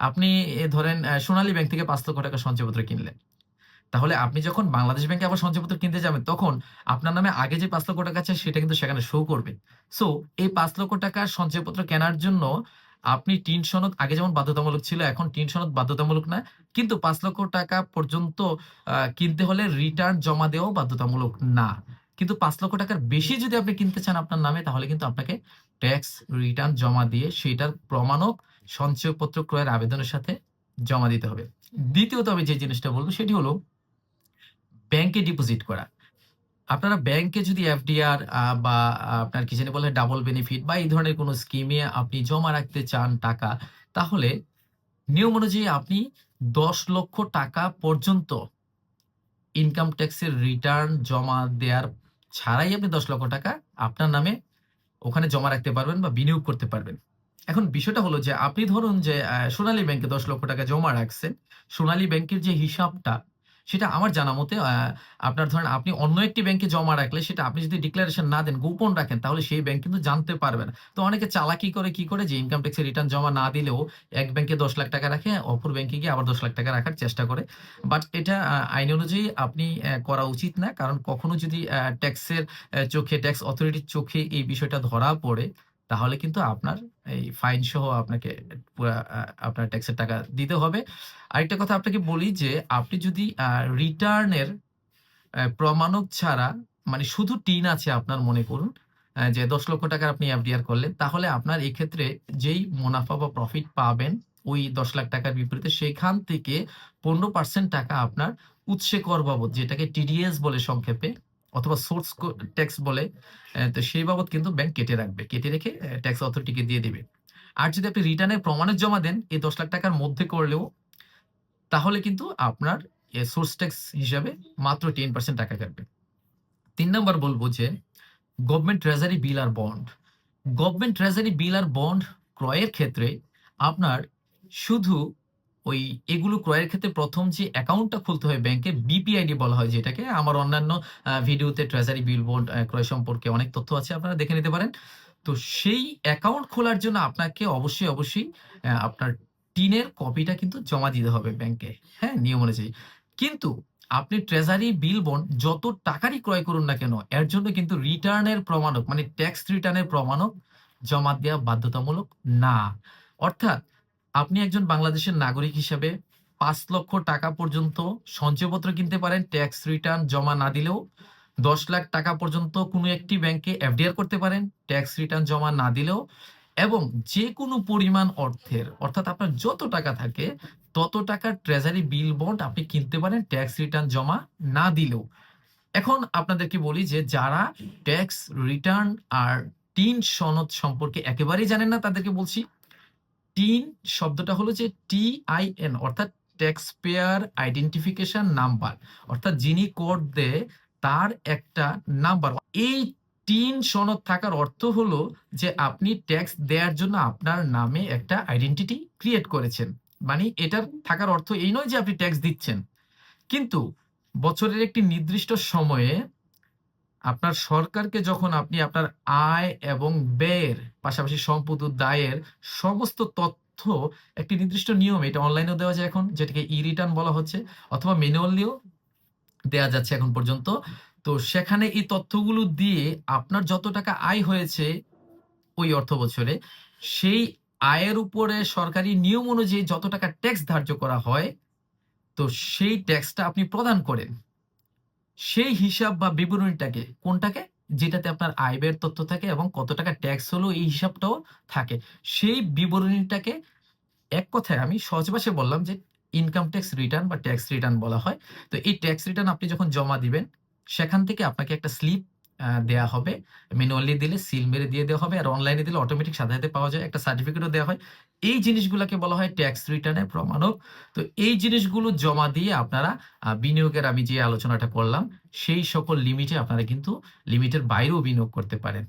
আপনি ধরেন সোনালী ব্যাংক থেকে পাঁচ লক্ষ টাকা সঞ্চয়পত্র কিনলেন। তাহলে আপনি যখন বাংলাদেশ ব্যাংকে আবার সঞ্চয়পত্র কিনতে যাবেন, তখন আপনার নামে আগে যে পাঁচ লক্ষ টাকা আছে সেটা কিন্তু সেখানে শো করবে। সো এই ৫ লক্ষ টাকার সঞ্চয়পত্র কেনার জন্য আপনি টিন সনদ আগে যেমন বাধ্যতামূলক ছিল, এখন টিন সনদ বাধ্যতামূলক না। কিন্তু পাঁচ লক্ষ টাকা পর্যন্ত কিনতে হলে রিটার্ন জমা দেওয়াও বাধ্যতামূলক না। কিন্তু পাঁচ লক্ষ টাকার বেশি যদি আপনি কিনতে চান আপনার নামে তাহলে কিন্তু আপনাকে ট্যাক্স রিটার্ন জমা দিয়ে সেটার প্রমাণক সঞ্চয়পত্র ক্রয়ের আবেদনের সাথে জমা দিতে হবে। দ্বিতীয়ত আমি যে জিনিসটা বলব সেটি হলো ব্যাংকে ডিপোজিট করা। আপনারা ব্যাংকে যদি এফডিআর বা আপনার কি জানি বলে ডাবল বেনিফিট বা এই ধরনের কোনো স্কিমে আপনি জমা রাখতে চান টাকা, তাহলে নিয়ম অনুযায়ী আপনি ১০ লক্ষ টাকা পর্যন্ত ইনকাম ট্যাক্সের রিটার্ন জমা দেওয়ার ছাড়াই আপনি ১০ লক্ষ টাকা আপনার নামে ওখানে জমা রাখতে পারবেন বা বিনিয়োগ করতে পারবেন। এখন বিষয়টা হলো যে, আপনি ধরুন যে সোনালী ব্যাংকে ১০ লক্ষ টাকা জমা রাখছেন। সোনালী ব্যাংকের যে হিসাবটা সেটা আমার জানা মতে আপনার ধরেন আপনি অন্য একটি ব্যাংকে জমা রাখলে সেটা আপনি যদি ডিক্লারেশন না দেন, গোপন রাখেন তাহলে সেই ব্যাংক কিন্তু জানতে পারবে না। তো অনেকে চালাকি করে কি করে যে ইনকাম ট্যাক্সের রিটার্ন জমা না দিলেও এক ব্যাংকে ১০ লাখ টাকা রাখে, অপর ব্যাংকে গিয়ে আবার ১০ লাখ টাকা রাখার চেষ্টা করে। বাট এটা আইন অনুযায়ী আপনি করা উচিত না। কারণ কখনো যদি ট্যাক্সের চোখে ট্যাক্স অথরিটির চোখে এই বিষয়টা ধরা পড়ে, তাহলে কিন্তু আপনার এই ফাইন সহ আপনাকে পুরা আপনার ট্যাক্সের টাকা দিতে হবে। আরেকটা কথা আপনাকে বলি যে আপনি যদি রিটার্নের প্রমাণক ছাড়া মানে শুধু টিন আছে আপনার মনে করুন যে ১০ লক্ষ টাকার আপনি এফডিআর করলেন, তাহলে আপনার এক্ষেত্রে যেই মুনাফা বা প্রফিট পাবেন ওই ১০ লাখ টাকার বিপরীতে সেখান থেকে ১৫% টাকা আপনার উৎসে কর বাবদ যেটাকে টিডিএস বলে সংক্ষেপে অথবা সোর্স ট্যাক্স বলে তো সেই বাবদ কিন্তু ব্যাংক কেটে রাখবে। কেটে রেখে ট্যাক্স অথরিটিকে দিয়ে দেবে আর যদি আপনি রিটার্নের প্রমাণের জমা দেন, এই ১০ লাখ টাকার মধ্যে করলেও, তাহলে কিন্তু আপনার সোর্স ট্যাক্স হিসাবে মাত্র 10% টাকা কাটবে। তিন নম্বর বলব যে গভর্নমেন্ট ট্রেজারি বিল আর বন্ড। গভর্নমেন্ট ট্রেজারি বিল আর বন্ড ক্রয়ের ক্ষেত্রে আপনার শুধু ওই এগুলো ক্রয়ের ক্ষেত্রে প্রথম যে অ্যাকাউন্টটা খুলতে হয় ব্যাংকে বিপিআইডি বলা হয় যেটাকে। আমার অন্যান্য ভিডিওতে ট্রেজারি বিল, অ্যা ক্রয় সম্পর্কে অনেক তথ্য আছে আপনারা দেখে নিতে পারেন। তো সেই অ্যাকাউন্ট খোলার জন্য আপনাকে অবশ্যই, অবশ্যই আপনার টিনের কপিটা কিন্তু জমা দিতে হবে ব্যাংকে। হ্যাঁ? নিয়ম অনুযায়ী। কিন্তু আপনি ট্রেজারি বিল, বন্ড যত টাকারই ক্রয় করুন না কেন এর জন্য কিন্তু রিটার্নের প্রমাণক মানে ট্যাক্স রিটার্নের প্রমাণক জমা দেওয়া বাধ্যতামূলক না। অর্থাৎ আপনি একজন বাংলাদেশের নাগরিক হিসেবে পাঁচ লক্ষ টাকা পর্যন্ত সঞ্চয়পত্র কিনতে পারেন ট্যাক্স রিটার্ন জমা না দিলেও। ১০ লাখ টাকা পর্যন্ত কোনো একটি ব্যাংকে এফডিআর করতে পারেন ট্যাক্স রিটার্ন জমা না দিলেও এবং যেকোনো পরিমাণ অর্থের অর্থাৎ আপনার যত টাকা থাকে তত টাকার ট্রেজারি বিল, বন্ড আপনি কিনতে পারেন ট্যাক্স রিটার্ন জমা না দিলেও। এখন আপনাদেরকে বলি যে যারা ট্যাক্স রিটার্ন আর টিন সনদ সম্পর্কে একেবারেই জানেন না তাদেরকে বলছি। টিন শব্দটা হলো যে টি আই এন, অর্থাৎ ট্যাক্স পেয়ার আইডেন্টিফিকেশন নাম্বার। অর্থাৎ যিনি কর দেয় তার একটা নাম্বার। এই টিন সনদ থাকার অর্থ হলো যে আপনি ট্যাক্স দেওয়ার জন্য আপনার নামে একটা আইডেন্টিটি ক্রিয়েট করেছেন। মানে এটার থাকার অর্থ এই নয় যে আপনি ট্যাক্স দিচ্ছেন। কিন্তু বছরের একটি নির্দিষ্ট সময়ে আপনার সরকারকে যখন আপনি আপনার আয় এবং ব্যয়ের পাশাপাশি সম্পদ দায়ের সমস্ত তথ্য একটি নির্দিষ্ট নিয়মে এটা অনলাইনেও দেওয়া যায় এখন যেটাকে ই-রিটার্ন বলা হচ্ছে অথবা ম্যানুয়ালিও দেয়া যাচ্ছে এখন পর্যন্ত। তো সেখানে এই তথ্যগুলো দিয়ে আপনার যত টাকা আয় হয়েছে ওই অর্থ বছরে সেই আয়ের উপরে সরকারি নিয়ম অনুযায়ী যত টাকা ট্যাক্স ধার্য করা হয়, তো সেই ট্যাক্সটা আপনি প্রদান করেন। সেই হিসাব বা বিবরণীটাকে, কোনটাকে? যেটাতে আপনার আয় ব্যয়ের তথ্য থাকে এবং কত টাকা ট্যাক্স হলো, এই হিসাবটাও থাকে। সেই বিবরণীটাকে এক কথায় আমি সহজ বললাম যে ইনকাম ট্যাক্স রিটার্ন বা ট্যাক্স রিটার্ন বলা হয়। তো এই ট্যাক্স রিটার্ন আপনি যখন জমা দিবেন, সেখান থেকে আপনাকে একটা স্লিপ দেয়া হবে। ম্যানুয়ালি দিলে সিল মেরে দিয়ে দেওয়া হবে। আর অনলাইনে দিলে অটোমেটিক সাথে পাওয়া যায়। একটা সার্টিফিকেটও দেওয়া হয়। এই জিনিসগুলোকে বলা হয় ট্যাক্স রিটার্নের প্রমাণক। তো এই জিনিসগুলো জমা দিয়ে আপনারা বিনিয়োগের আমি যে আলোচনাটা করলাম, সেই সকল লিমিটে আপনারা কিন্তু লিমিটের বাইরেও বিনিয়োগ করতে পারেন।